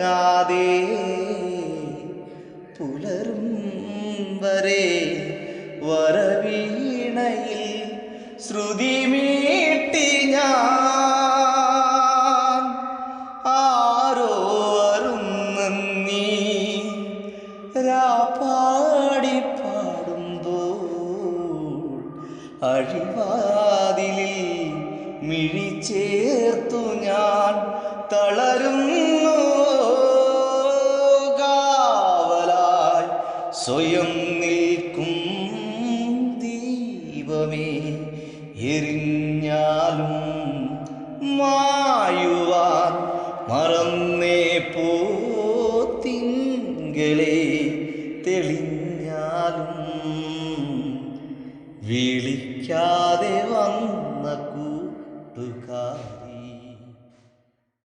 തീരെയുറങ്ങാതെ പുലരും വരെ വരവീണയിൽ ശ്രുതി മീട്ടി ഞാൻ. ആരോ അരുന്നീ രാപ്പാടി പാടുമ്പോൾ അഴിവാതിലിൽ മിഴി ചേർത്തു ഞാൻ തളരുന്നു സ്വയം നിൽക്കും ദീപമേ എരിഞ്ഞാലും മായുവാൻ മറന്നേ പോത്തിങ്കളെ തെളിഞ്ഞാലും വിളിക്കാതെ വന്ന